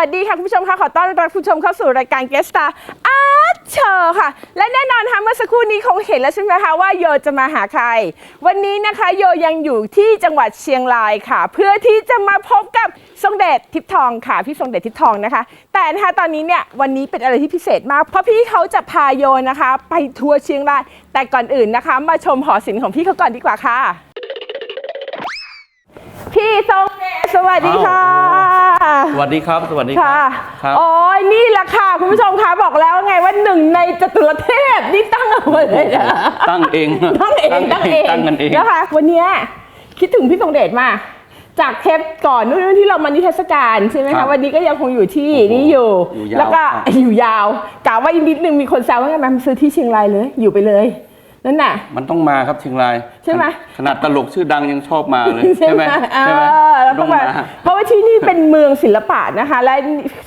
สวัสดีค่ะ คุณผู้ชมค่ะ ขอต้อนรับคุณผู้ชมเข้าสู่รายการ Guest Star Art Show ค่ะ และแน่นอนค่ะเมื่อสักครู่นี้คงเห็นแล้วใช่ไหมคะว่าโยจะมาหาใคร วันนี้นะคะโยยังอยู่ที่จังหวัดเชียงรายค่ะ เพื่อที่จะมาพบกับทรงเดชทิพย์ทองค่ะ พี่ทรงเดชทิพย์ทองนะคะ แต่นะคะตอนนี้เนี่ยวันนี้เป็นอะไรที่พิเศษมาก เพราะพี่เขาจะพาโยนะคะ ไปทัวร์เชียงราย แต่ก่อนอื่นนะคะ มาชมหอศิลป์ของพี่เขาก่อนดีกว่าค่ะ พี่ทรงเดชสวัสดีค่ะ สวัสดีครับสวัสดีครัค่ะครับ โอ้ยนี่แหละค่ะ คุณผู้ชมคะบอกแล้วไงว่าหนึ่งในจตุรเทพนี่ตั้งเอาไว้เลยนะตั้งเองตั้งเองตั้งเองตั้งกันเอง นะคะ วันเนี้ยคิดถึงพี่ทรงเดชมาก จากเทปก่อนนู่นที่เรามานิทรรศการใช่ไหมครัคะ บวันนี้ก็ยังคงอยู่ที่โอ้โหนี่อยู่ อยู่ยาวแล้วก็ครับ อยู่ยาวกะว่าอีกนิดนึงมีคนแซวว่าไงแม่ซื้อที่เชียงรายเลย อยู่ไปเลย นั่นน่ะ มันต้องมาครับเชียงรายใช่ไหม ขนาดตลกชื่อดังยังชอบมาเลยใช่ไหมใช่ไหมเออแล้วต้ก็องแบมาบเพราะว่าที่นี่เป็นเมืองศิลปะนะคะ และ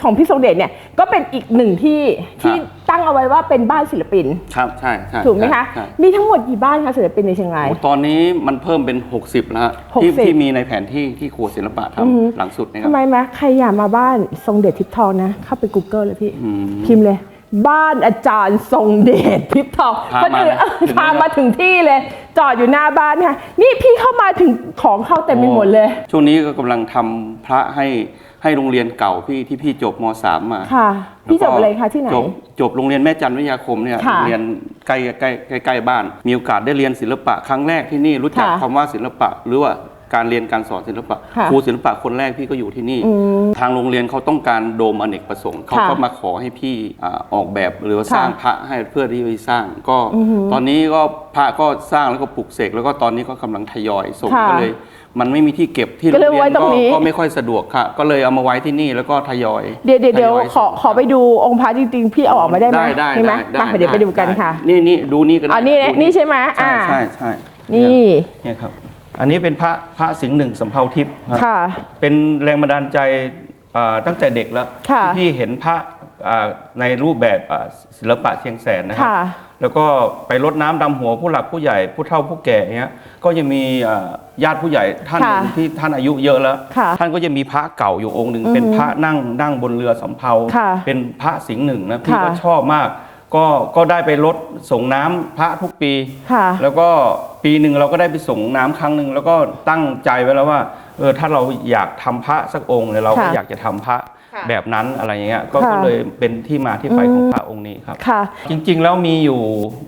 ของพี่ทรงเดชเนี่ยก็เป็นอีกหนึ่งที่ที่ตั้งเอาไว้ว่าเป็นบ้านศิลปิน ครับใช่ใช่ถูกไหมคะ ใช่มีทั้งหมดกี่บ้านคะศิลปินในเชียงราย โอ้ตอนนี้มันเพิ่มเป็น 60แล้วฮะหกสิที่บที่มีในแผนที่ที่ครัวศิลปะทำหลังสุดนะครัทำบ ไมมะใครอยากมาบ้านทรงเดชทิพย์ทองนะ เข้าไป Google เลยพี่ อืม พิมพ์เลย บ้านอาจารย์ทรงเดชทิพย์ทองพาคนมาอื่นนะถึงพาแล้วมาถึงที่เลย จอดอยู่หน้าบ้านค่ะ นี่พี่เข้ามาถึงของเข้าเต็มไปหมดเลย ช่วงนี้ก็กำลังทำพระให้ให้โรงเรียนเก่าพี่ที่พี่จบม .3 มาค่ะ พี่จแล้วบก็อะไรคะที่ไหน จบจบโรงเรียนแม่จันทร์วิทยาคมเนี่ยค่ะโรงเรียนใกล้ใกล้ใกล้ใกล้บ้าน มีโอกาสได้เรียนศิลปะครั้งแรกที่นี่รู้จักค่ะ คำว่าศิลปะหรือว่า การเรียนการสอนศิลปะค่ะครูศิลปะคนแรกพี่ก็อยู่ที่นี่ทางโรงเรียนเขาต้องการโดมอเนกประสงค์เขาค่ะก็มาขอให้พี่อ่าออกแบบหรือว่าค่ะสร้างพระให้เพื่อที่ไปสร้างก็ตอนนี้ก็พระก็สร้างแล้วก็ปลุกเสกแล้วก็ตอนนี้ก็กำลังทยอยส่งค่ะก็เลย มันไม่มีที่เก็บที่ก็โรงเลยเรียไว้นตรงก็นี้ ก็ไม่ค่อยสะดวกค่ะ ก็เลยเอามาไว้ที่นี่แล้วก็ทยอยเดี๋ยวเดี๋ยวเดี๋ยวทอขอขอไปดูองค์พระจริงๆ พี่เอาออกมาได้ไหมได้ได้ใช่ไหมได้มาเดี๋ยวไปดูกันค่ะ นี่นี่ดูนี่กันอ๋อนี่นี่ใช่ไหมใช่อ่าใช่ใช่นี่ เนี่ยครับ อันนี้เป็นพระพระสิงห์หนึ่งสำเภาทิพย์ครับค่ะ เป็นแรงบันดาลใจอ่าตั้งแต่เด็กแล้วค่ะ ที่พี่เห็นพระอ่าในรูปแบบอ่าศิลปะเชียงแสนนะครัค่ะ แล้วก็ไปรดน้ำดำหัวผู้หลักผู้ใหญ่ผู้เฒ่าผู้แก่เนี้ยก็จะมีอ่าญาติผู้ใหญ่ท่านหนึ่งค่ะที่ท่านอายุเยอะแล้ว ค่ะท่านก็จะมีพระเก่าอยู่องค์หนึ่งเป็นพระนั่งนั่งบนเรือสำเภาค่ะเป็นพระสิงห์หนึ่งนะพี่ค่ะก็ชอบมาก ก็ก็ได้ไปรดส่งน้ำพระทุกปี ค่ะ แล้วก็ปีหนึ่งเราก็ได้ไปส่งน้ำครั้งหนึ่งแล้วก็ตั้งใจไว้แล้วว่าเออถ้าเราอยากทำพระสักองค์เนี่ยเราก็ค่ะ อยากจะทำพระ ค่ะแบบนั้นอะไรอย่างเงี้ยก็ค่ะก็เลยเป็นที่มาที่ไปของพระองค์นี้ครับ ค่ะจริงๆแล้วมีอยู่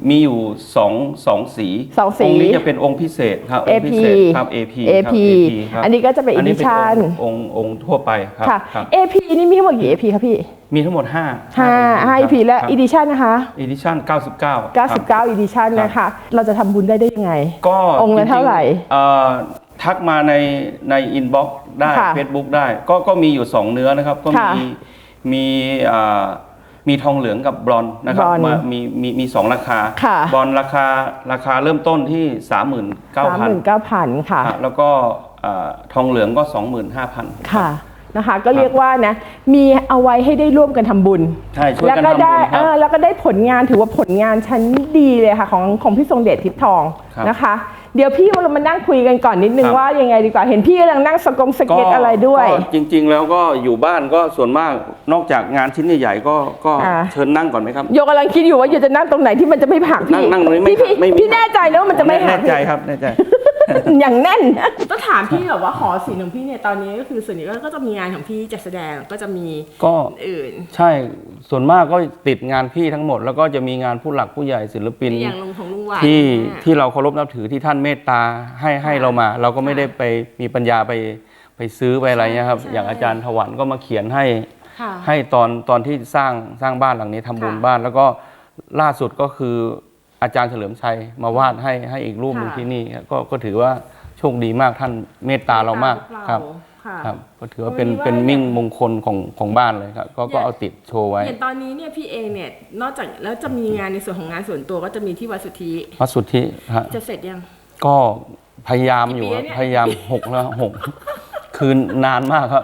มีอยู่สองสองสีสองสีองค์นี้จะเป็นองค์พิเศษครับองค์ AP พิเศษครับ AP ครับ AP ครับอันนี้ก็จะเป็นอันนี้เป็น edition องค์องค์องค์ทั่วไปครับค่ะ ครับ AP นี่มีทั้งหมดกี่ AP คะพี่มีทั้งหมด5 ห้าห้า EP และ edition นะคะ อีดิชั่น99 99 edition นะคะ เราจะทำบุญได้ได้ยังไง ก็องค์ละจริๆเท่าไหร่ เอ่อ ทักมาในในอินบ็อกซ์ได้ค่ะ Facebook ได้ ก็ก็มีอยู่2เนื้อนะครับ ก็ค่ะมีมีอ่ามีทองเหลืองกับบรอนซ์นะครับบรอนซ์มามีมีมีสองราคา ค่ะ บรอนซ์ราคาราคาเริ่มต้นที่39,000 39,000ค่ะ อะแล้วก็อ่าทองเหลืองก็ 25,000 ค่ะนะคะก็เรียกว่านะมีเอาไว้ให้ได้ร่วมกันทำบุญ ใช่ช่วยแล้วกันก็ทำบุญได้คเอรับอแล้วก็ได้ผลงานถือว่าผลงานชั้นดีเลยค่ะ ของของพี่ทรงเดชทิพย์ทองครับ นะคะ เดี๋ยวพี่เรามานั่งคุยกันก่อนนิดนึงครับ ว่ายังไงดีกว่าเห็นพี่กำลังนั่งสกงสเก็ตอะไรด้วย ก็จริง ๆ แล้วก็อยู่บ้านก็ส่วนมากนอกจากงานชิ้นใหญ่ๆก็ก็อ่า เชิญนั่งก่อนไหมครับ โยกำลังคิดอยู่ว่าโยจะนั่งตรงไหนที่มันจะไม่ผลักพี่นั่งนั่งตรงนี้ไม่พี่พี่ไม่มี พี่แน่ใจนะว่ามันจะไม่หัแน่กใจพี่ครับแน่ใจ อย่างแน่น ต้องถามพี่แบบว่าหอศิลป์ของพี่เนี่ยตอนนี้ก็คือส่วนใหญ่ก็จะมีงานของพี่จัดแสดงก็จะมีก็อื่น ใช่ส่วนมากก็ติดงานพี่ทั้งหมด แล้วก็จะมีงานผู้หลักผู้ใหญ่ศิลปิน อย่างลุงของ ลุงหวานที่เนี่ยที่เราเคารพนับถือที่ท่านเมตตาให้ให้เรามา เราก็ไม่ได้ไปมีปัญญาไปไปซื้อไปอะไรเงี้ยครับ ใช่อย่างอาจารย์ถวันก็มาเขียนให้ค่ะให้ตอนตอนที่สร้างสร้างบ้านหลังนี้ทำบุญค่ะบ้าน แล้วก็ล่าสุดก็คืออาจารย์เฉลิมชัยมาวาดให้ให้อีกรูปหนึ่งค่ะ ที่นี่ก็ก็ถือว่าโชคดีมากท่านเมตตาเรามากครับ ค่ะ ครับก็ถือว่าเป็นวันนี้ว่า เป็นมิ่งมงคลของของบ้านเลยครับ ก็ก็เอาติดโชว์ไว้อย่างตอนนี้เนี่ยพี่เองเนี่ยนอกจากแล้วจะมีงานในส่วนของงานส่วนตัวก็จะมีที่วัดสุทธิพระสุทธิฮะจะเสร็จยัง ก็พยายามอยู่กี่ปีครับเนี่ย พยายามหกแล้วหก คืนนานมากครับ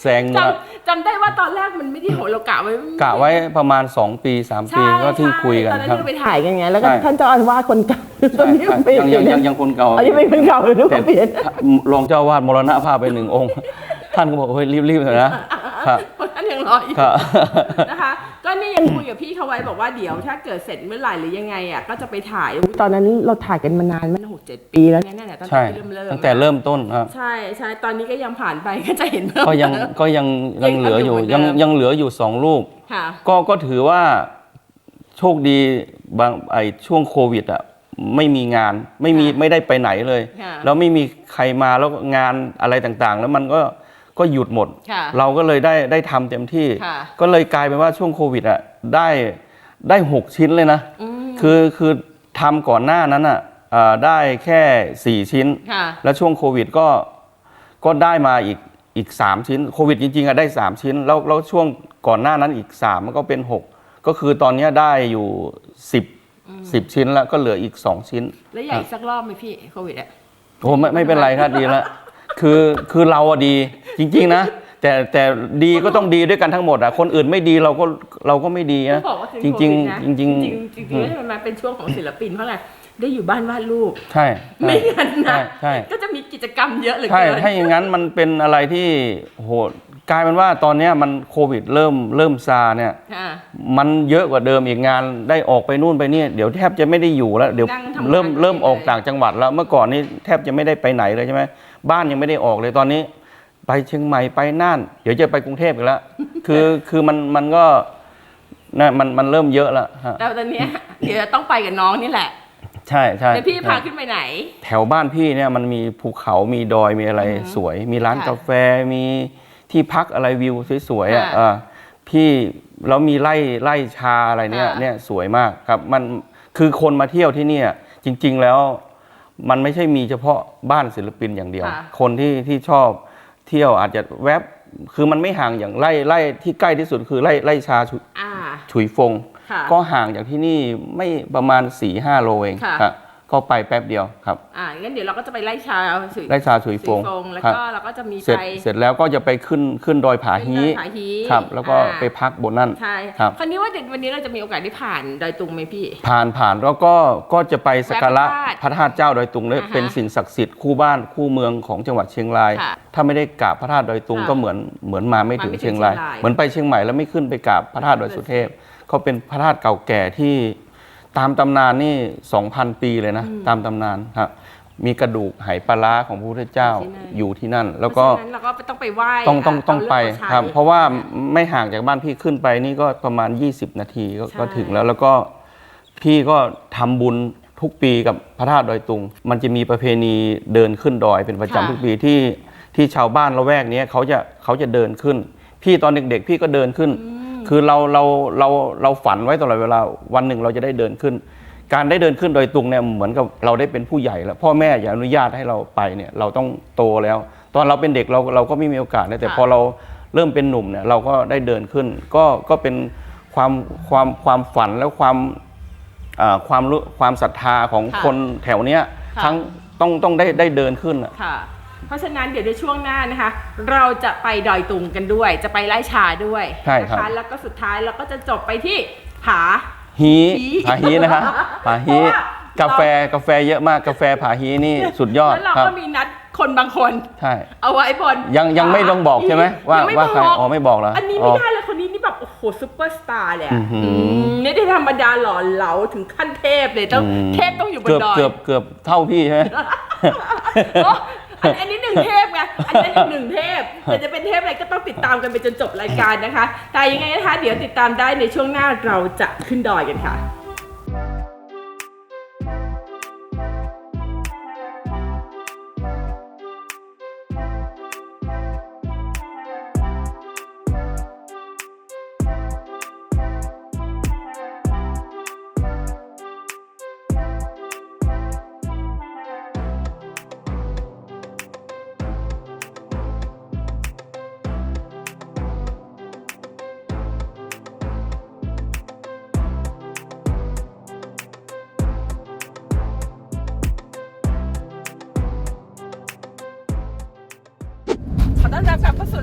แซงจมาำจำได้ว่าตอนแรกมันไม่ได้โหเรากะไว้กะไว้ประมาณ 2 ปี 3 ปีใช่ก็ที่คุยกันตอนนั้นครับ ที่เราไปถ่ายกันไงแล้วก็ใช่ ท่านเจ้าอาวาสคนเก่าตอนนี้ใช่เปลี่ยนยังยังอยังคนเก่าอ๋อยังเป็นคนเก่าอยู่ด้วยแต่เปลี่ยนรองเจ้าอาวาดมรณภาพไปหนึ่งองค์ ท่านก็บอกเฮ้ยรีบๆหน่อยนะครับ เพราะท่านยังรออยู่ครับ นะคะ ก็นี่ยังคุยกับพี่เขาไว้บอกว่าเดี๋ยวถ้าเกิดเสร็จเมื่อไหร่หรือยังไงอะก็จะไปถ่ายตอนนั้นเราถ่ายกันมานานมันหกเจ็ดปีแล้วเนี่ยเนี่ยตั้งแต่ใช่ ที่เริ่มเริ่มตั้งแต่เริ่มต้นครับ ใช่ใช่ตอนนี้ก็ยังผ่านไปก็จะเห็นเพิ่มก็ยังเติม ก็ยังยัยังงเหลืออยู่ยังยังเหมือนเดิม ยังเหลืออยู่สองรูป ค่ะ ก็ก็ถือว่าโชคดีบางไอช่วงโควิดอะไม่มีงานไม่มีค่ะไม่ได้ไปไหนเลย ค่ะ แล้วไม่มีใครมาแล้วงานอะไรต่างๆ แล้วมันก็ ก็หยุดหมด ค่ะเราก็เลยได้ได้ทำเต็มที่ ค่ะ ก็เลยกลายเป็นว่าช่วงโควิดอะได้ได้หกชิ้นเลยนะ อืมคือคือทำก่อนหน้านั้นอะเอ่อได้แค่สี่ชิ้น ค่ะ แล้วช่วงโควิดก็ก็ได้มาอีกอีกสามชิ้นโควิดจริงๆอะได้สามชิ้น แล้วแล้วช่วงก่อนหน้านั้นอีกสามมันก็เป็นหกก็คือตอนเนี้ยได้อยู่สิบสิบชิ้นแล้วก็เหลืออีกสองชิ้นแล้วใหญ่สักรอบไหมพี่โควิดอะโอ้ไม่ไม่เป็นไรครับดีแล้ว คือคือเราอะดีจริง ๆ นะ แต่แต่ดีก็ต้องดีด้วยกันทั้งหมดอะคนอื่นไม่ดีเราก็เราก็ไม่ดีนะเขาบอกว่าถึจริงโคจริงวิดนะจริงจริงจริงๆจริงๆแล้วมันเป็นช่วงของศิลปินเพราะอะไรได้อยู่บ้านวาดรูปใช่ไม่งั้นนะใช่ใช่ ก็จะมีกิจกรรมเยอะเหลือใช่ เกิน ถ้าอย่างนั้นมันเป็นอะไรที่โหกลายเป็นว่าตอนเนี้ยมันโควิดเริ่มเริ่มซาเนี่ย ค่ะ มันเยอะกว่าเดิมอีกงานได้ออกไปนู่นไปนี่เดี๋ยวแทบจะไม่ได้อยู่แล้ว เดี๋ยวนั่งทำงานเริ่มเริ่มเลยออกต่างจังหวัดแล้วเมื่อก่อนนี้แทบจะไม่ได้ไปไหนเลยใช่ไหม บ้านยังไม่ได้ออกเลยตอนนี้ ไปเชียงใหม่ไปน่าน เดี๋ยวจะไปกรุงเทพอีกแล้ว คือคือมันมันก็นะมันมันเริ่มเยอะแล้วฮะแต่ตอนเนี้ยเดี๋ยวต้องไปกับน้องนี่แหละ ใช่ใช่เดี๋ยวพี่พาขึ้นไปไหน แถวบ้านพี่เนี่ยมันมีภูเขามีดอยมีอะไรอือฮึสวย มีร้านค่ะกาแฟมีที่พักอะไรวิวสวยๆอะค่ะเออพี่แล้วมีไร่ไร่ชาอะไรเนี่ยค่ะเนี่ยสวยมากครับมันคือคนมาเที่ยวที่เนี่ยจริง ๆ แล้ว มันไม่ใช่มีเฉพาะบ้านศิลปินอย่างเดียว ค่ะ คนที่ที่ชอบเที่ยวอาจจะแวบคือมันไม่ห่างอย่างไร่ไร่ที่ใกล้ที่สุดคือไร่ไร่ชาฉุอ่า ฉุยฟง ค่ะก็ห่างจากที่นี่ไม่ประมาณ4ี่ห้าโลเองค่ะครับ ก็ไปแป๊บเดียวครับ อ่างั้นเดี๋ยวเราก็จะไปไล่ชาสุยไร่ชาฉุยฟงสุยแล้วครับก็เราก็จะมีเสร็จไปเสร็จแล้วก็จะไปขึ้นขึ้นดอยผาฮีขึ้นดอยผาฮีครับ แล้วก็อ่าไปพักบนนั่นใช่ครับคราวนี้ว่าเด็กวันนี้เราจะมีโอกาสได้ผ่านดอยตุงไหมพี่ ผ่านผ่านแล้วก็ก็จะไปสักการะแวะพระธาตุเจ้าดอยตุงด้วยอ่าฮะเป็นสิ่งศักดิ์สิทธิ์คู่บ้านคู่เมืองของจังหวัดเชียงรายค่ะถ้าไม่ได้กราบพระธาตุดอยตุงค่ะก็เหมือนเหมือนมาไม่ถึงมาไม่ถึงเชียงรายเชียงราย เหมือนไปเชียงใหม่แล้วไม่ขึ้นไปกราบพระธาตุดอยสุเทพเขาเป็นพระธาตุเก่าแก่ที่ ตามตำนานนี่ 2,000 ปีเลยนะ ตามตำนานครับ มีกระดูกไหปลาร้าของพระพุทธเจ้าอยู่ที่นั่น แล้วก็เพราะฉะนั้นเราก็ต้องไปไหว้ต้องต้องต้องเาไปเลิกมาใช้ครับ เพราะว่าไม่ห่างจากบ้านพี่ขึ้นไปนี่ก็ประมาณ 20 นาทีก็ใช่ก็ถึงแล้วแล้วก็พี่ก็ทำบุญทุกปีกับพระธาตุดอยตุง มันจะมีประเพณีเดินขึ้นดอยเป็นประจำทุกปีที่ที่ชาวบ้านละแวกเนี้ยเขาจะเขาจะเดินขึ้น พี่ตอนเด็กๆ พี่ก็เดินขึ้น คือเราเราเราเราฝันไว้ตลอดเวลาวันหนึ่งเราจะได้เดินขึ้น การได้เดินขึ้นดอยตุงเนี่ยเหมือนกับเราได้เป็นผู้ใหญ่แล้วพ่อแม่อย่าอนุญาตให้เราไปเนี่ยเราต้องโตแล้ว ตอนเราเป็นเด็กเราเราก็ไม่มีโอกาสนะแต่ค่ะพอเราเริ่มเป็นหนุ่มเนี่ยเราก็ได้เดินขึ้น ก็ก็เป็นความความความฝันและความอ่าความรู้ความศรัทธาของค่ะคนแถวเนี้ยค่ะทั้งต้องต้องได้ได้เดินขึ้นอะค่ะ เพราะฉะนั้นเดี๋ยวในช่วงหน้านะคะ เราจะไปดอยตุงกันด้วย จะไปไล่ชาด้วยใช่ครับ นะคะแล้วก็สุดท้ายเราก็จะจบไปที่ผา ฮี ฮีผาฮีนะคะผาฮีเพราะว่า กาแฟกาแฟเยอะมากกาแฟผาฮีนี่สุดยอดแล้วเราครับ ก็มีนัดคนบางคน ใช่ เอาไว้บนยังยังไม่ต้องบอกใช่ไหมว่ายังไม่ว่าใครบอกอ๋อไม่บอกเหรออันนี้อ๋ไม่อได้เลยคนนี้นี่แบบโอ้โหซุปเปอร์สตาร์เลยอะอื้อหืออื มไม่ได้ธรรมดาหล่อเหลาถึงขั้นเทพเลยต้องอืมเทพต้องอยู่บนเกือบดอยเกือบเกือบเท่าพี่ใช่ไหม โอ้ อันนี้หนึ่งเทพไง อันนี้หนึ่งเทพแต่จะเป็นเทพอะไรก็ต้องติดตามกันไปจนจบรายการนะคะ แต่ยังไงนะคะ เดี๋ยวติดตามได้ในช่วงหน้าเราจะขึ้นดอยกันค่ะ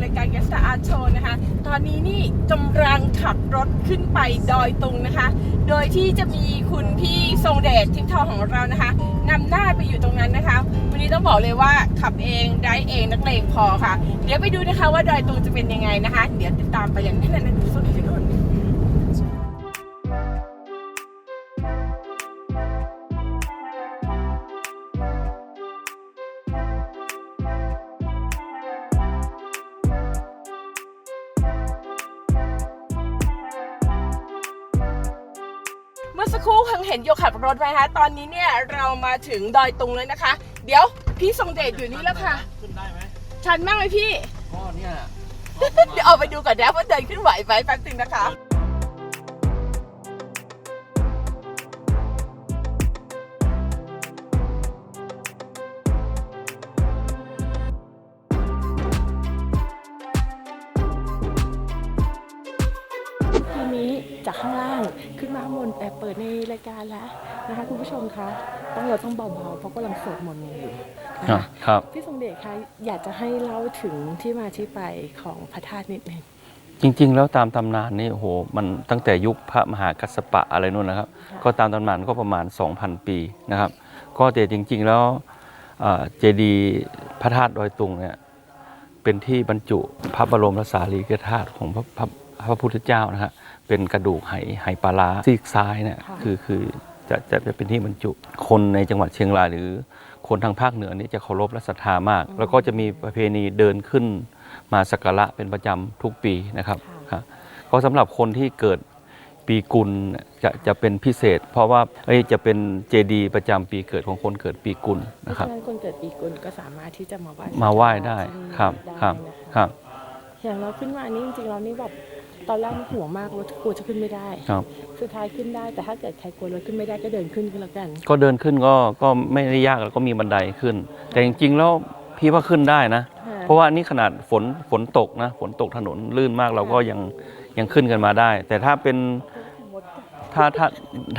ายการ g u e s t Art Show นะคะ ตอนนี้นี่กำลังขับรถขึ้นไปดอยตุงนะคะ โดยที่จะมีคุณพี่ทรงเดชทิพย์ทองของเรานะคะนำหน้าไปอยู่ตรงนั้นนะคะ วันนี้ต้องบอกเลยว่าขับเองได้เองนักเลงพอค่ะ เดี๋ยวไปดูนะคะว่าดอยตุงจะเป็นยังไงนะคะ เดี๋ยวติดตามไปอย่างนั้นนั่น อสักครู่เพิ่งเห็นโยขับรถไปนะคะตอนนี้เนี่ยเรามาถึงดอยตุงแล้วนะคะ เดี๋ยวพี่ทรงเดชอยู่นี่แล้วค่ะ ขึ้นได้ไหมชันมากไหมพี่ ก็เนี่ย เดี๋ยวเอาไปดูก่อนนะว่าเดินขึ้นไหวไหมแป๊บนึงนะคะ เปิดในรายการแล้วนะคะคุณผู้ชมคะต้องเราต้องเบาๆเพราะกำลังสวดมนต์อยู่นะครัคะบครับพี่สมเด็จคะอยากจะให้เล่าถึงที่มาที่ไปของพระธาตุนิดนึงจริง ๆ แล้วตามตำนานนี่โอ้โหมันตั้งแต่ยุคพระมหากัสสปะอะไรนู่นนะครับค่ะก็ตามตำนานก็ประมาณ 2,000 ปีนะครับ ก็แต่จริง ๆ แล้วเอ่อเจดีย์พระธาตุดอยตุงเนี่ยเป็นที่บรรจุพระบรมสารีริกธาตุของพระพระพระพุทธเจ้านะฮะ เป็นกระดูกไหไหปลาร้าซีกซ้ายเนี่ยคือคือจะจะจะเป็นที่บรรจุ คนในจังหวัดเชียงรายหรือคนทางภาคเหนือนี่จะเคารพและศรัทธามาก แล้วก็จะมีประเพณีเดินขึ้นมาสักการะเป็นประจำทุกปีนะครับครับก็สำหรับคนที่เกิดปีกุลเนี่ยจะจะเป็นพิเศษ เพราะว่าเอ้ยจะเป็นเจดีย์ประจำปีเกิดของคนเกิดปีกุลเพนะราะครับฉะนั้นคนเกิดปีกุลก็สามารถที่จะมาไหว้มาไหว้ได้ครับได้ครับนะคะครับอย่างเราขึ้นมานี่จริงๆเรานี่แบบ ตอนแรกห่วงมากรถกลัวจะขึ้นไม่ได้ครับ สุดท้ายขึ้นได้แต่ถ้าเกิดใครกลัวรถขึ้นไม่ได้ก็เดินขึ้นก็แล้วกันก็เดินขึ้นก็ก็ไม่ได้ยากแล้วก็มีบันไดขึ้น แต่จริงๆแล้วพี่ว่าขึ้นได้นะค่ะเพราะว่านี่ขนาดฝนฝนตกนะฝนตกถนนลื่นมากเราก็ยังยังขึ้นกันมาได้ แต่ถ้าเป็นถ้าถ้า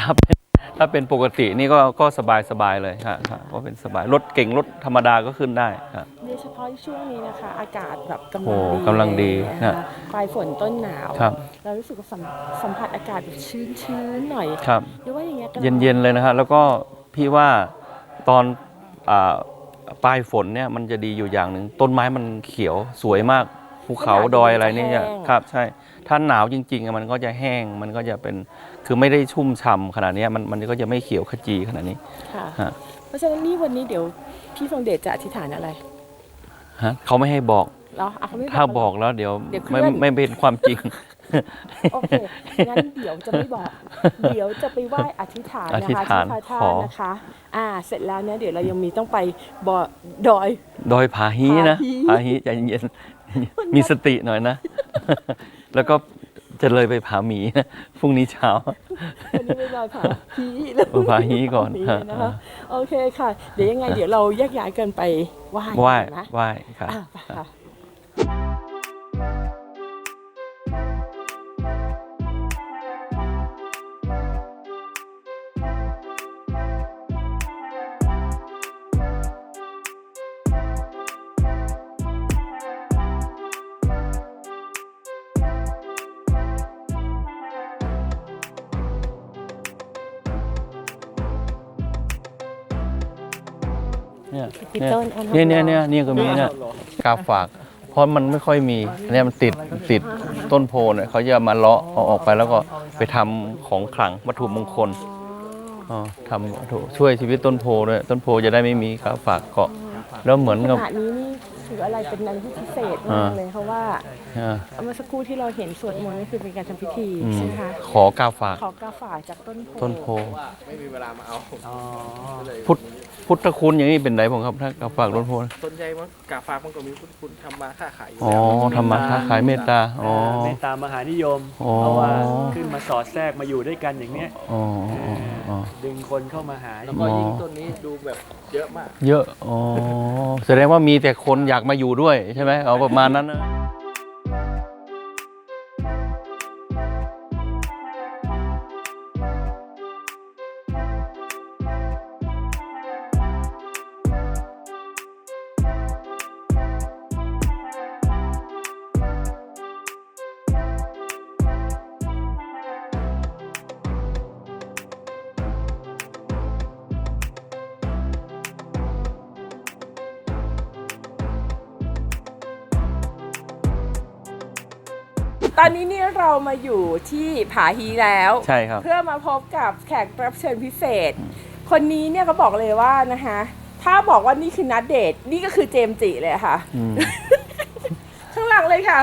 ถ้าเป็น ถ้าเป็นปกตินี่ก็ก็สบายสบายเลยครับครับก็เป็นสบายรถเก่งรถธรรมดาก็ขึ้นได้ครับโดยเฉพาะช่วงนี้นะคะ อากาศแบบกำโอ้ลังดีกำลังดีเลยนะ นะคะปลายฝนต้นหนาว ครับเรารู้สึกว่าสัมสัมผัสอากาศแบบชื้นๆหน่อยครับ หรือว่าอย่างเงี้ยกำลังเย็นๆเลยนะครับแล้วก็พี่ว่าตอนอ่าปลายฝนเนี่ยมันจะดีอยู่อย่างหนึ่งต้นไม้มันเขียวสวยมากภูเขาดอยอะไรเนี่ยครับ ใช่ถ้าหนาวจริงๆอะมันก็จะแห้งมันก็จะเป็น คือไม่ได้ชุ่มฉ่ำขนาดเนี้ยมันมันก็จะไม่เขียวขจีขนาดนี้ค่ะฮะเพราะฉะนั้นนี่วันนี้เดี๋ยวพี่ทรงเดชจะอธิษฐานอะไรฮะเขาไม่ให้บอกเหรออะเขาไม่ถ้าเหรบอกแล้วเดี๋ยวเดี๋ยวเคลื่ไม่อนไม่เป็นความจริง โอเคงั้นเดี๋ยวจะไม่บอก เดี๋ยวจะไปไหว้อธิษฐานอนะธิษคะฐานที่พระธาขอตุนะคะ อ่า เสร็จแล้วเนี่ยเดี๋ยวเรายังมีต้องไปบ่อดอยดอยผาฮีนะผาฮี ผาฮีใจเย็นๆมีสติหน่อยนะ แล้วก็ จะเลยไปผาหมีนะพรุ่งนี้เช้าวันนี้ไปดอยผาฮีแล้วเออผาฮีก่อนผาฮีฮะนะคะโอเคค่ะ เดี๋ยวยังไงเดี๋ยวเราแยกย้ายกันไปไหว้ไหว้นะไหว้ครับอะ เนี่ยพี่เนี่ยต้นอันเนี่ยเนี่ยของเนี่ยเราเนี่ยก็มีเนี่ยกาฝาก เพราะมันไม่ค่อยมีเนี่ยมันติดติดต้นโพเนี่ยเขาจะมาเลาะเอาออกไปแล้วก็ไปทำของขลังวัตถุมงคลอ๋อทำวัตถุช่วยชีวิตต้นโพด้วยต้นโพจะได้ไม่มีกาฝากเกาะ แล้วเหมือนขกับ ณะนี้นี่ถืออะไรเป็นอะไรที่พิเศษมากอ่า เลยเพราะว่าอ่าเมื่อสักครู่ที่เราเห็นสวดมนต์นี่คือเป็นการทำพิธีอืมใช่ไหมคะขอกาฝาก ขอกาฝากจากต้นโพต้นโพ ไม่มีเวลามาเอา พุทธ พุทธคุณอย่างนี้เป็นไหนผมครับถ้ากาฝากต้นโพส่วนใหญ่มันกาฝากมันก็มีคุณคุณทำมาค้าขายอยู่อ๋อแล้วธรรมะค้าขายเมตตาอ๋อ เมตตามหานิยมอ๋อ เพราะว่าขึ้นมาสอดแทรกมาอยู่ด้วยกันอย่างเนี้ยอ๋ออ๋ออ๋อ ดึงคนเข้ามาหาแล้วก็ยิ่งต้นนี้ดูแบบเยอะมาก เยอะ อ๋อ แสดงว่ามีแต่คนอยากมาอยู่ด้วยใช่ไหมเอาประมาณนั้นนะ ที่ผาฮีแล้ว ใช่ครับ เพื่อมาพบกับแขกรับเชิญพิเศษ คนนี้เนี่ยเขาบอกเลยว่านะคะถ้าบอกว่านี่คือนัดเดทนี่ก็คือเจมส์จิเลยค่ะ อืม ข้างหลังเลยค่ะ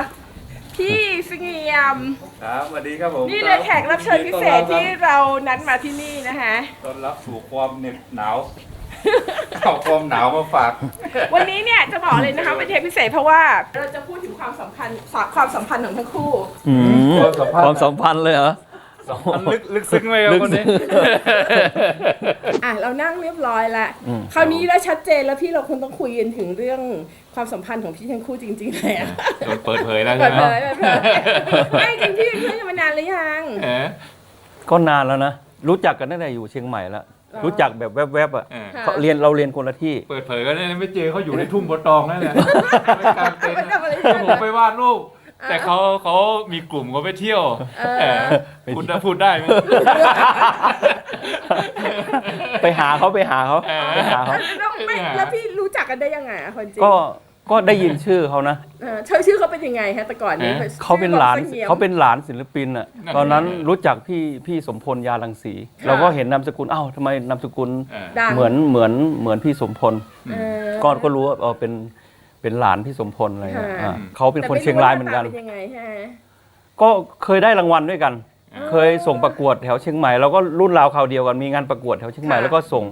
พี่สงเงียม ครับสวัสดีครับผมนี่เลยแขกรับเชิญพิเศษที่เรานัดมาที่นี่นะคะ ต้อนรับสู่ความเหน็บหนาว เอาความหนาวมาฝาก วันนี้เนี่ยจะบอกเลยนะคะเป็นเทปพิเศษเพราะว่าเราจะพูดถึงความสัมพันธ์ความสัมพันธ์ของทั้งคู่ อืมความสัมพันธ์ ความสัมพันธ์เลยเหรอ มันลึกลึกซึ้งไหมครับลึกคนนี้อะเรานั่งเรียบร้อยแล้วอืม คราวนี้แล้วชัดเจนแล้วพี่เราคงต้องคุยกันถึงเรื่องความสัมพันธ์ของพี่ทั้งคู่จริงๆเลยอะโดนเปิดเผยแล้วเปิใช่ดไหมเผยเปิดเผยไม่จริงพี่เป็นเพื่อนกันมานานหรือยัง เออก็นานแล้วนะ รู้จักกันตั้งแต่อยู่เชียงใหม่แล้วอ๋อ รู้จักแบบแวบๆอะเออค่ะเขาเรียนเราเรียนคนละที่ เปิดเผยก็ได้ไม่เจอเขาอยู่ในทุ่งบัวตองนั่นแหละไม่กลางเต็นท์ไปทำอะไรนะกันผมไปวาดรูปแต่เขาเขามีกลุ่มเขาไปเที่ยวเอเอออคุณจะพูดได้ไหมไปหาเขาไปหาเขาเออ ไปหาเขา แล้วไม่แล้วพี่รู้จักกันได้ยังไงอะคนจริงก็ ก็ได้ยินชื่อเขานะเออชื่อชื่อเขาเป็นยังไงฮะแต่ก่อนนี้เขาเป็นหลานชื่อแบบสงี่ยมเขาเป็นหลานศิลปินอะนั่นตอนนั้นรู้จักพี่พี่สมพลยาลังสีค่ะเเราก็เห็นนามสกุลอ้าวทำไมนามสกุลเออดังเหมือนเหมือนเหมือนพี่สมพลเออ ก็ก็รู้ว่าเออเป็นเป็นหลานพี่สมพลอะไรเงี้ยค่ะ อ่าเขาเป็นคนเชียงรายเหมือนกัน แต่ไรู้ว่าหาตาเป็นยังไงฮะก็เคยได้รางวัลด้วยกัน เคยส่งประกวดแถวเชียงใหม่เราก็รุ่นราวคราวเดียวกันมีงานประกวดแถวเชียงใหม่ค่ะแล้วก็ส่ง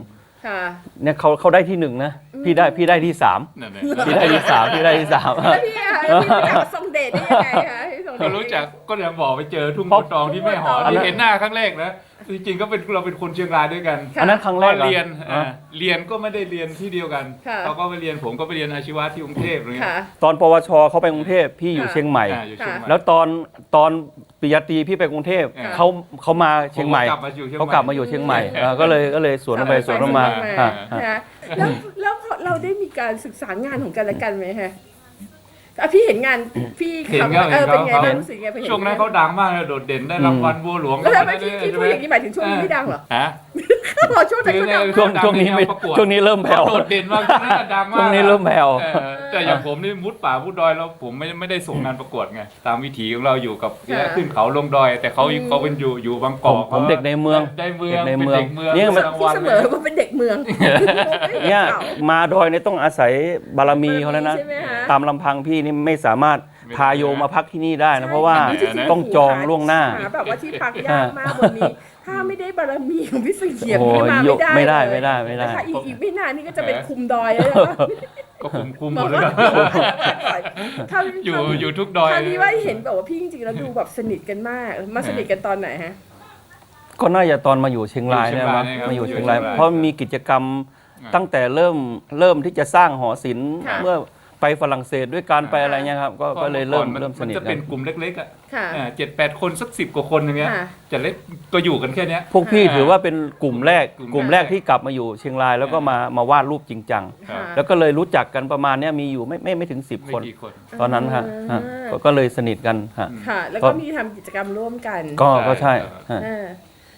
ค่ะ เนี่ยเขาเขาได้ที่หนึ่งนะ พี่ได้พี่ได้ที่สามนั่นแหละพี่ได้ที่สามพี่ได้ที่สาม แล้วพี่อะแล้วพี่รู้จักกับทรงเดชได้ยังไงคะพี่ทรงเดเขาชรู้จักก็ยังบอกไปเจอทุ่งบัวตองที่แม่หออันนั้นที่เห็นหน้าครั้งแรกนะ จริงๆก็เป็นเราเป็นคนเชียงรายด้วยกันค่ะ อันนั้นครั้งแรกหอเรียนอะอ่าเรียนก็ไม่ได้เรียนที่เดียวกันค่ะ เขาก็ไปเรียนผมก็ไปเรียนอาชีวะที่กรุงเทพอะไรเงี้ค่ะ ยตอนปวชเขาไปกรุงเทพพี่อยู่ค่ะ เชียงใหม่ อ่าอยู่เชียงใหม่ แล้วตอนตอนปริญญาตรีพี่ไปกรุงเทพค่ะเขาเขามาเชียงใหม่ผก็กลับมาอยู่เชียงใหม่ เขากลับมาอยู่เชียงใหม่เออก็เลยก็เลยสวนกันไปสวนกันมาไปอะมาอะนะแล้วแล้วเราได้มีการศึกษางานของกันและกันไหมฮะ อะพี่เห็นงานพี่เห็นขับครับเออเป็นไงเห็นครับบ้างรู้สึกไงเป็นไงช่วงนั้นเขาดังมากเลยโดดเด่นได้รางวัลบัวหลวงแล้วทำไมก็พี่ด้พี่พูดอย่างนี้หมายถึงช่วงนี้ไม่ดังเหรอฮะพอช่วงนั้นก็ดังช่วงช่วงนี้ไม่ประกวดช่วงนี้เริ่มแผ่วโดดเด่นมากช่วงนั้นดังมากช่วงนี้เริ่มแผ่วเออแต่อย่างผมนี่มุดป่ามุดดอยแล้วผมไม่ไม่ได้ส่งงานประกวดไงตามวิถีของเราอยู่กับเนี่ยขึ้นเขาลงดอย แต่เขาเขาเป็นอยู่อยู่บางกผอมกผมเด็กในเมืองได้เมืองเด็กในเป็นเมืองเด็กเมืองเนี่ยมันรางพี่วัลเสมอว่าเป็นเด็กเมืองเนี่ยมาดอยเนี่ยต้องอาศัยบารมีเขาแล้วนะใช่ไหมฮะตามลำพังพี่นี่ไม่สามารถไม่ได้พาโยมมาพักที่นี่ได้นะ เพราะว่าใช่จริๆต้องจองล่วงหน้าหแบบว่าที่พักยากมากบนนี้ ถ้าไม่ได้บารมีของพี่เสงี่ยมโอ้นี่ยมาไม่ได้ไม่ได้เลยไม่ได้ไม่ได้ นะคะอีกอีกไม่นานนี่ก็จะเป็นคุมดอยแล้วนะก็คุมคุมหบมอกดเลยว่าครับคราวอยู่อยู่ทุกดอยคราวนี้ว่าเห็นแบบว่าพี่จริงๆแล้วดูแบบสนิทกันมากมาสนิทกันตอนไหนฮะ ก็น่าจะตอนมาอยู่เชียงรายเนี่ยมั้งมาอยู่เชียงรายเพราะมีกิจกรรมตั้งแต่เริ่มเริ่มที่จะสร้างหอศิลป์ค่ะ เมื่อ ไปฝรั่งเศสด้วยการไปอะไรเงี้ยครับก็ก็เลยเริ่มก่อนนเริ่มสนิทจะกัเป็นนกลุ่มเล็กๆอะค่ะเจ็ดแปดคนสักสิบกว่าคนอย่างเงี้ยค่ะจะเล็กก็อยู่กันแค่เนี้ย พวกพี่อ่าถือว่าเป็นกลุ่มแรกกลุ่มกลุ่มแรกที่กลับมาอยู่เชียงรายแล้วก็มามาวาดรูปจริงจังครับแล้วก็เลยรู้จักกันประมาณเนี้ยมีอยู่ไม่ไม่ไม่ถึง 10 ไม่คน กี่คน ตอนนั้นฮะอ่าฮะก็ก็เลยสนิทกันฮะ ค่ะ แล้วก็ก็ มีทำกิจกรรมร่วมกันก็ใช่ก็ใช่ครับฮะ อ่า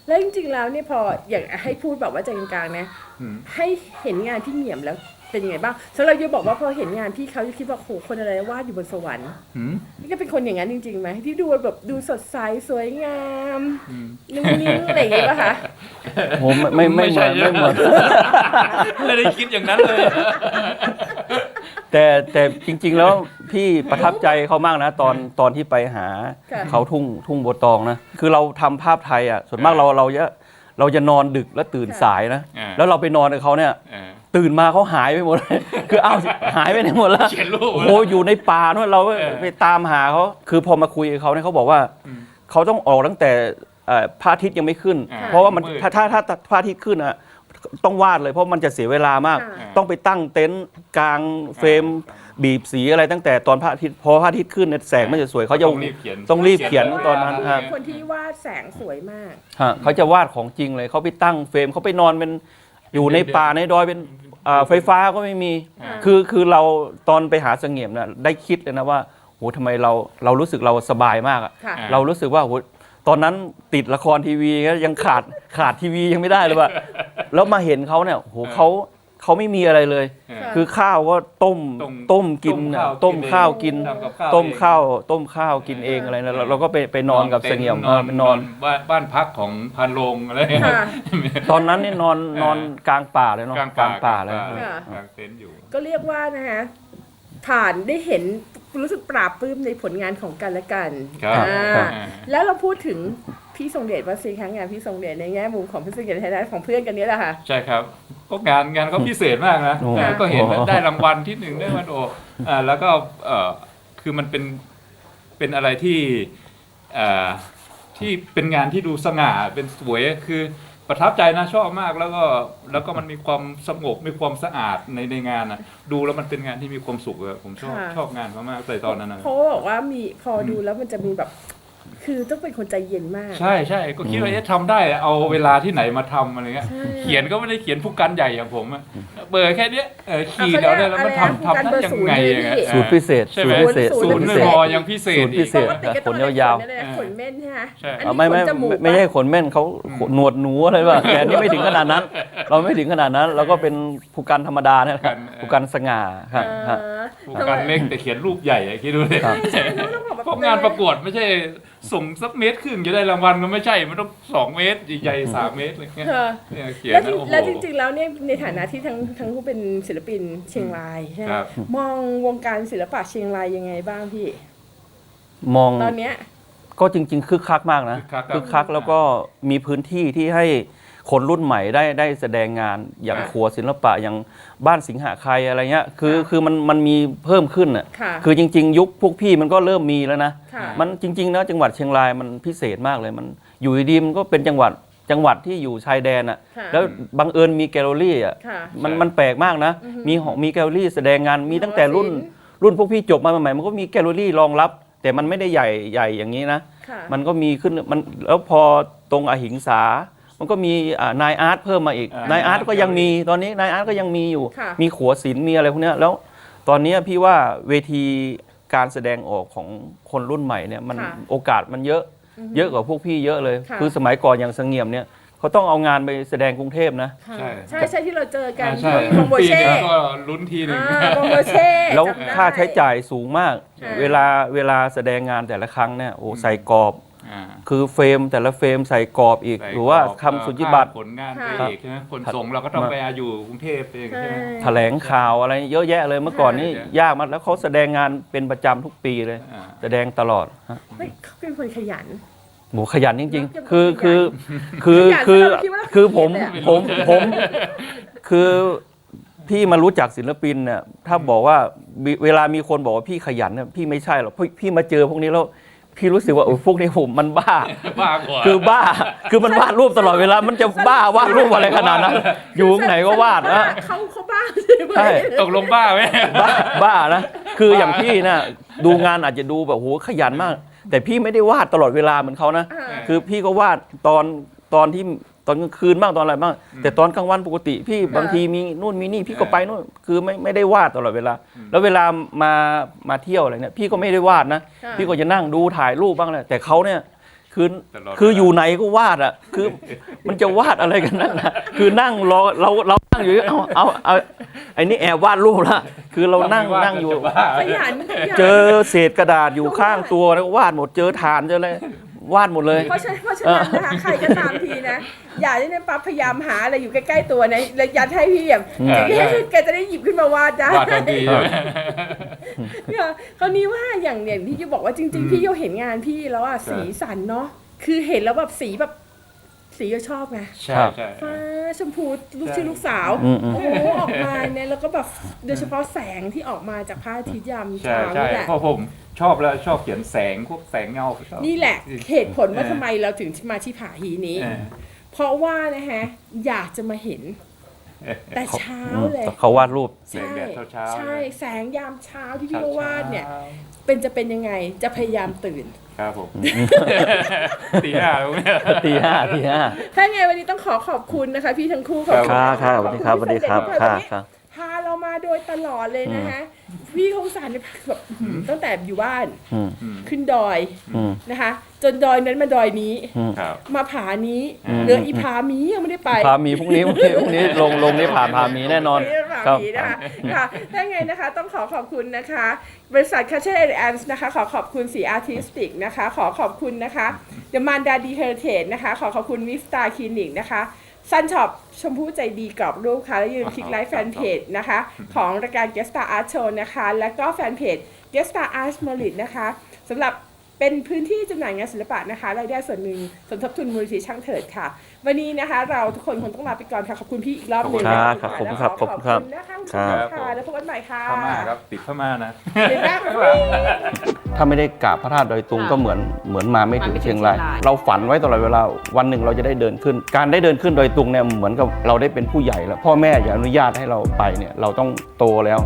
แล้วจริงๆแล้วเนี่ยพออยากให้พูดแบบว่าใจกลางๆนะ อืม ให้เห็นงานพี่เหมียมแล้ว เป็นยังไงบ้างสำหรับยูบอกว่าพอเห็นงานพี่เขาจะคิดว่าโหคนอะไรวาดอยู่บนสวรรค์หืม นี่ก็เป็นคนอย่างนั้นจริงๆไหมที่ดูแบบดูสดใสสวยงามอืมนิ่งๆอะไรอย่างเงี้ยป่ะคะโหไม่ไม่ไม่เหมือนไม่เหมือนไม่ได้คิดอย่างนั้นเลย แต่แต่จริง ๆ แล้วพี่ประทับใจเขามากนะ ตอนตอนที่ไปหาค่ะเขาทุ่งทุ่งบัวตองนะ คือเราทำภาพไทยอะส่วนมากเราเราจะเราจะนอนดึกแล้วตื่นสายนะ อ่า แล้วเราไปนอนกับเขาเนี่ย เออตื่นมาเขาหายไปหมดเลย คือเอาหายไปไหนหมดแล้วเขียนรูปโอ้โหอยู่ในป่านู่นเราก็เออ ไปตามหาเขาคือพอมาคุยกับเขาเนี่ยเขาบอกว่า อืม เขาต้องออกตั้งแต่เอ่อพระอาทิตย์ยังไม่ขึ้น อ่าเพราะว่ามันมืดถ้าถ้าถ้าพระอาทิตย์ขึ้นอะต้องวาดเลยเพราะมันจะเสียเวลามากอ่าต้องไปตั้งเต็นท์กลางเฟรมบีบสีอะไรตั้งแต่ตอนพระอาทิตย์พอพระอาทิตย์ขึ้นเนี่ยแสงมันจะสวยเขาจะต้องรีบเขียน ต้องรีบเขียนตอนนั้นเขาครับเป็นคนที่วาดแสงสวยมาก ฮะเขาจะวาดของจริงเลยเขาไปตั้งเฟรมเขาไปนอนเป็น อยู่ในป่าในดอยเป็นอ่าไฟฟ้าก็ไม่มี อ่า คือคือเราตอนไปหาเสงี่ยมน่ะได้คิดเลยนะว่าโหทำไมเราเรารู้สึกเราสบายมากอะค่ะ อ่า เรารู้สึกว่าโหตอนนั้นติดละครทีวีก็ยังขาดขาดทีวียังไม่ได้เลยว่าแล้วมาเห็นเขาเนี่ยโหเขา เขาไม่มีอะไรเลยเออค่ะคือข้าวก็ต้มต้มต้มกินน่ะต้ต้มมข้าข้าววกิกิน นทำกับข้าวต้มเอง ข้าวต้มข้าวกินเองอะไรนะเราเราก็ไปไปนอนกับเสงี่ยมเออไปนอน บ้านบ้านพักของพันโรงอะไร ค่ะ ตอนนั้นนี่นอนนอนกลางป่าเลยเนาะกลางป่ากป่าเลยกลางค่ะ กลางเต็นท์อยู่ ก็เรียกว่านะคะผ่านได้เห็นรู้สึกปราบปลื้มในผลงานของกันและกันครับ อ่าครับ แล้วเราพูดถึง พี่ทรงเดชมาสิครั้งงานพี่ทรงเดชในแง่มุมของพี่ทรงเดชในฐานะของเพื่อนกันเนี้แหละค่ะ ใช่ครับก็งานงานเขาพิเศษมากนะโอ้เออก็เห็นว่าได้รางวัลที่หนึ่งได้วันโออ่าแล้วก็เออคือมันเป็นเป็นอะไรที่เอ่อที่เป็นงานที่ดูสง่าเป็นสวยคือประทับใจนะชอบมากแล้วก็แล้วก็มันมีความสงบมีความสะอาดในในงานอะดูแล้วมันเป็นงานที่มีความสุขเลยผมชอบค่ะ ชอบงานเขามากแต่ตอนนั้นนะเพราะบอกว่ามีพอดูแล้วมันจะมีแบบ คือต้องเป็นคนใจเย็นมาก ใช่ใช่ก็คิดว่าเอ๊ะทำได้เอาเวลาที่ไหนมาทำอะไรเงี้ย ใช่ เขียนก็ไม่ได้เขียนผู้กันใหญ่อย่างผมอะเบอร์แค่เนี้ยเออขีดอะเอาได้แล้วมันเขาเรียกทำทำได้ยังไงอย่างเงี้ยสูตรพิเศษใช่สูไหมตรพิเศษศูสูนตย์รพิไม่เศษพอยังพิเศษสูตรพิอีกเศษปกติก็ต้องขนยาวๆขนอะไรนะขนเม่นใช่ไหมใช่ อันเอานี้ไม่ไม่ขนจมูกไม่ไม่ใช่ขนเม่นเขาหนวดหนูอะไรแบบแต่อันนี้ไม่ถึงขนาดนั้น เราไม่ถึงขนาดนั้นเราก็เป็นผู้กันธรรมดาเนี่ยครับผู้กันสง่าครับอ่าครับผู้กันเล็กแต่เขียนรูปใหญ่อะคิดดูเลยครับต้องบอกแบบ เพราะงานประกวดไม่ใช่ ส่งสักเมตรครึ่งจะได้รางวัลก็ไม่ใช่ มันต้องสองเมตรใหญ่ๆสามเมตรอะไรเงี้ยเออ เนี่ยเขียนแล้วนะจริงโอ้โห แล้วจริงๆ แล้วเนี่ยในฐานะที่ทั้งทั้งคู่เป็นศิลปินเชียงรายใช่ไหมครับ มองวงการศิลปะเชียงรายยังไงบ้างพี่ มองตอนเนี้ย ก็จริงๆคึกคักมากนะคึกคักครับ คึกคักแล้วก็มีพื้นที่ที่ให้ คนรุ่นใหม่ได้ได้แสดงงานอย่างครับครัวศิลปะอย่างบ้านสิงหาใครอะไรเงี้ยคือคือมันมันมีเพิ่มขึ้นอะค่ะคือจริง ๆ ยุคพวกพี่มันก็เริ่มมีแล้วนะค่ะ มันจริงๆนะจังหวัดเชียงรายมันพิเศษมากเลยมันอยู่ดีๆมันก็เป็นจังหวัดจังหวัดที่อยู่ชายแดนอะค่ะ แล้วบังเอิญมีแกลเลอรี่อะ ค่ะ มันมันแปลกมากนะอือฮึมีหอมีแกลเลอรี่แสดงงานมีตั้งแต่รุ่น ศิลป์ รุ่นพวกพี่จบมาใหม่ๆมันก็มีแกลเลอรี่รองรับ แต่มันไม่ได้ใหญ่ใหญ่อย่างนี้นะ ค่ะ มันก็มีขึ้นมันแล้วพอตรงอหิงสา มันก็มีอ่านายอาร์ตเพิ่มมาอีกอ่านายอาร์ตก็ยังมีตอนนี้นายอาร์ตก็ยังมีอยู่ ค่ะ มีขัวศิลป์มีอะไรพวกเนี้ยแล้วตอนเนี้ยพี่ว่าเวทีการแสดงออกของคนรุ่นใหม่เนี่ยมันค่ะโอกาสมันเยอะเยอะกว่าพวกพี่เยอะเลยค่ะคือสมัยก่อนอย่างเสงี่ยมเนี่ยเขาต้องเอางานไปแสดงกรุงเทพนะ ค่ะใช่ ใช่ใช่ที่เราเจอกันอ่าใช่ที่บองโบปีเช่นึงก็ลุ้นทีหนึ่ง อ่าบองโบเช่แล้วจำได้ ค่าใช้จ่ายสูงมาก ค่ะ เวลาเวลาแสดงงานแต่ละครั้งเนี่ยโอ้ใส่กรอบ อ่าคือเฟรมแต่ละเฟรมใส่กรอบอีก ใส่หรือว่าขบคำสุทธิบัตรผลงานไปค่ะอีกใช่ไหมคนส่งเราก็ต้องไปอยู่กรุงเทพเองใช่ใช่ไหมแถลงข่าวอะไรเยอะแยะเลยเมื่อก่อนนี่ใช่ ยากมากแล้วเขาแสดงงานเป็นประจำทุกปีเลย อ่า แสดงตลอดฮะไม่เขาเป็นคนขยัน โหขยันจริงเนอะๆคือขยันคือคือคือขยันจนเราคิดว่าเราคือผมเกลียดเลยอะ ผมผมคือพี่มารู้จักศิลปินเนี่ยถ้าบอกว่าเวเวลามีคนบอกว่าพี่ขยันเนี่ยพี่ไม่ใช่หรอกพี่พี่มาเจอพวกนี้แล้ว พี่รู้สึกว่าโอ้ยพวกนี้ผมมันบ้า บ้ากว่า คือบ้า คือมันวาดรูปตลอดเวลา มันจะบ้าวาดรูปอะไรขนาดนั้น อยู่ตรงไหนก็วาดนะ เขาเขาบ้าใช่ไหมใช่ ตกลงบ้าไหม บ้าบ้านะ คืออย่างพี่นะดูงานอาจจะดูแบบโหขยันมาก แต่พี่ไม่ได้วาดตลอดเวลาเหมือนเขานะ อ่า คือพี่ก็วาดตอนตอนที่ ตอนกลางคืนบ้างตอนอะไรบ้าง แต่ตอนกลางวันปกติ พี่บางทีมีนู่นมีนี่พี่ก็ไปนู่นคือไม่ไม่ได้วาดตลอดเวลา แล้วเวลามามาเที่ยวอะไรเนี่ยพี่ก็ไม่ได้วาดนะค่ะพี่ก็จะนั่งดูถ่ายรูปบ้างแหละแต่เขาเนี่ยคือตลอดเวลาคืออยู่ไหนก็วาดอะ คือมันจะวาดอะไรกันนั่นนะคือนั่งรอเราเรานั่งอยู่เอาเอาเอาไอ้นี่แอบวาดรูปละคือเรานั่งไม่ว่านั่งอยู่จะบ้าขยันขยัน เจอเศษกระดาษอยู่ข้างตัวแล้วก็วาดหมดเจอฐานเจออะไร วาดหมดเลย เพราะฉะนั้นเพราะฉะนั้นนะคะใครก็ตามทีนะ อย่าได้เนี่ยปั๊บพยายามหาอะไรอยู่ใกล้ๆตัวนะแล้วยัดให้พี่แบบอืมแกแกจะได้หยิบขึ้นมาวาดได้ วาดทันทีใช่ไหม เนี่ยคราวนี้ว่าอย่างอย่างที่ยูบอกว่าจริงๆพี่โยเห็นงานพี่แล้วอะใช่ สีสันเนาะคือเห็นแล้วแบบสีแบบสีโยชอบไงใช่ใช่ ฟ้าชมพูลูกใช่ ชื่อลูกสาวอืมอืม โอ้โหออกมาเนี่ยแล้วก็แบบโดยเฉพาะแสงที่ออกมาจากพระอาทิตย์ยามใช่เช้าใช่นี่แหละเพราะผม ชอบแล้วชอบเขียนแสงพวกแสงเงาชอบ นี่แหละเหตุผลว่าทำไมเราถึงมาที่ผาฮีนี้ เออเพราะว่านะฮะอยากจะมาเห็น แต่เช้าอืมเลยเขาวาดรูป แสงแดดเช้าๆใช่แสงยามเช้าที่พี่เช้าโอๆวาดเนี่ย เป็นจะเป็นยังไงจะพยายามตื่น ครับผมตีห้าแล้วเนี่ย ตีห้าตีห้าถ้าไงวันนี้ต้องขอขอบคุณนะคะ พี่ทั้งคู่ขอบณค่ะค่ะสขวัอสณดีครับสวัสดีครับพี่ค่ะเสด็จด้วยค่ะ พาเรามาโดยตลอดเลยนะคะพี่คงสารเนี่ยแบบตั้งแต่อยู่บ้านอืมขึ้นดอยอืมนะคะ จนดอยนั้นมาดอยนี้ อืมครับ มาผานี้อืม เหลืออีผามียังไม่ได้ไป พามีพรุ่งนี้พรุ่งนี้พรุ่งนี้ลงลงนี่ผ่านพามีแน่นอนผาำนี้นะคะค่ะถ้าไงนะคะต้องขอขอบคุณนะคะ บริษัท c a t c h e r and นะคะ ขอขอบคุณสีอาร์ติสติกนะคะ ขอขอบคุณนะคะ The Manda d e h e r t a g e นะคะ ขอขอบคุณวิสตาคลินิกนะคะ ซันช็อปชมพู่ใจดีกรอบรูปค่ะและอย่าลืมคลิกไลค์แฟนเพจนะคะ ของรายการ g u e s t a r Art Show นะคะ แล้วก็แฟนเพจ g u e s t a r Art Merit นะคะสำหรับ เป็นพื้นที่จำหน่ายงานศิลปะนะคะรายได้ส่วนหนึ่งสมทบทุนมูลนิธิช่างเถิดค่ะ วันนี้นะคะเราทุกคนคงต้องลาไปก่อนค่ะ ขอบคุณพี่อีกรอบหนึ่งครับนะะขอบคุณครับแล้วขอขอบคุณครับขอบคุณนะคะครับ ค่ะแล้วพบกันใหม่ค่ะพม่าครับติดพม่านะเห็นไหมถ้าไม่ได้กราบพระธาตุดอยตุงค่ะก็เหมือนเหมือนมาไม่ถึงมาไม่ถึงเชียงรายเชียงราย เราฝันไว้ตลอดเวลาวันหนึ่งเราจะได้เดินขึ้น การได้เดินขึ้นดอยตุงเนี่ยเหมือนกับเราได้เป็นผู้ใหญ่แล้วพ่อแม่อย่าอนุญาตให้เราไปเนี่ยเราต้องโตแล้ว